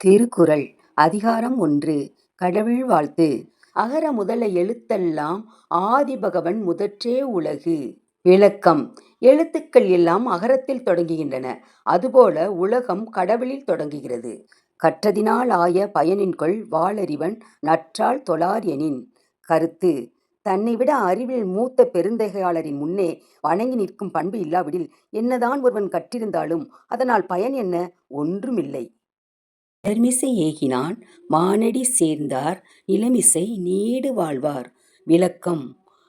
திருக்குறள் அதிகாரம் ஒன்று கடவுள் வாழ்த்து. அகர முதல எழுத்தெல்லாம் ஆதிபகவன் முதற்றே உலகு. விளக்கம் எழுத்துக்கள் எல்லாம் அகரத்தில் தொடங்குகின்றன. அதுபோல உலகம் கடவுளில் தொடங்குகிறது. கற்றதினால் ஆய பயனின்கொள் வாளறிவன் நற்றால் தொழார் எனின். கருத்து தன்னை விட அறிவில் மூத்த பெருந்தகையாளரின் முன்னே வணங்கி நிற்கும் பண்பு இல்லாவிடில் என்னதான் ஒருவன் கற்றிருந்தாலும் அதனால் பயன் என்ன? ஒன்றுமில்லை. மலர்மிசை ஏகினான் மானடி சேர்ந்தார் நிலமிசை நீடு வாழ்வார். விளக்கம்.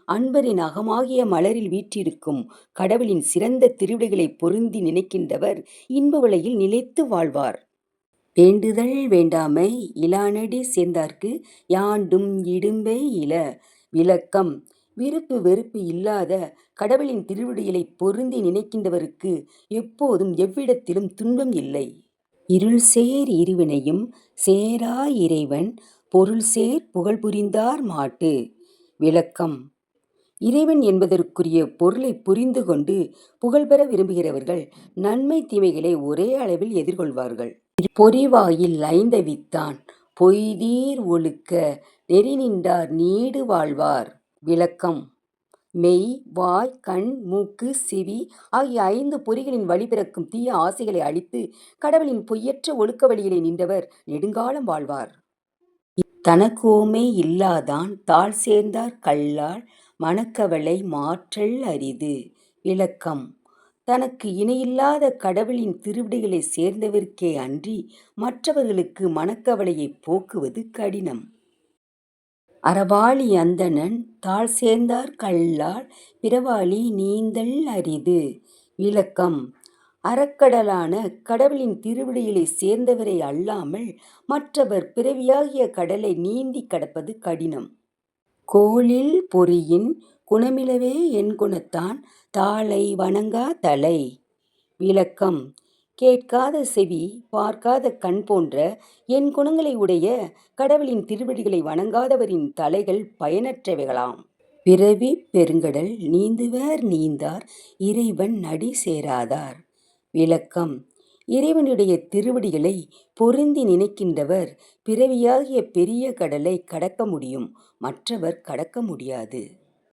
அன்பரின் அகமாகிய மலரில் வீற்றிருக்கும் கடவுளின் சிறந்த திருவிடைகளைப் பொருந்தி நினைக்கின்றவர் இன்ப உலகில் நிலைத்து வாழ்வார். வேண்டுதல் வேண்டாமை இலானடி சேர்ந்தார்க்கு யாண்டும் இடும்பை இல. விளக்கம். விருப்பு வெறுப்பு இல்லாத கடவுளின் திருவடிகளை பொருந்தி நினைக்கின்றவருக்கு எப்போதும் எவ்விடத்திலும் துன்பம் இல்லை. இருள் சேர் இருவினையும் சேரா இறைவன் பொருள் சேர் புகழ் புரிந்தார் மாட்டு. விளக்கம். இறைவன் என்பதற்குரிய பொருளை புரிந்து கொண்டு புகழ்பெற விரும்புகிறவர்கள் நன்மை தீமைகளை ஒரே அளவில் எதிர்கொள்வார்கள். பொறிவாயில் ஐந்தவித்தான் பொய்தீர் ஒழுக்க நெறி நின்றார் நீடு வாழ்வார். விளக்கம். மெய் வாய் கண் மூக்கு செவி ஆகிய ஐந்து பொறிகளின் வழிபிறக்கும் தீய ஆசைகளை அழித்து கடவுளின் பொய்யற்ற ஒழுக்க வழியிலே நின்றவர் நெடுங்காலம் வாழ்வார். தனக்கோமே இல்லாதான் தாழ் சேர்ந்தார் கல்லால் மனக்கவலை மாற்றல் அரிது. விளக்கம். தனக்கு இணையில்லாத கடவுளின் திருவிடைகளை சேர்ந்தவர்க்கே அன்றி மற்றவர்களுக்கு மனக்கவலையை போக்குவது கடினம். அறவாளி அந்தணன் தாழ் சேர்ந்தார் கல்லால் பிறவாளி நீந்தல் அரிது. விளக்கம். அறக்கடலான கடவுளின் திருவிடைகளை சேர்ந்தவரை அல்லாமல் மற்றவர் பிறவியாகிய கடலை நீந்தி கடப்பது கடினம். கோளில் பொறியின் குணமிலவே என் குணத்தான் தாளை வணங்கா தலை. விளக்கம். கேட்காத செவி பார்க்காத கண் போன்ற என் குணங்களை உடைய கடவுளின் திருவடிகளை வணங்காதவரின் தலைகள் பயனற்றவைகளாம். பிறவி பெருங்கடல் நீந்துவர் நீந்தார் இறைவன் நடி சேராதார். விளக்கம். இறைவனுடைய திருவடிகளை பொருந்தி நினைக்கின்றவர் பிறவியாகிய பெரிய கடலை கடக்க முடியும் மற்றவர் கடக்க முடியாது.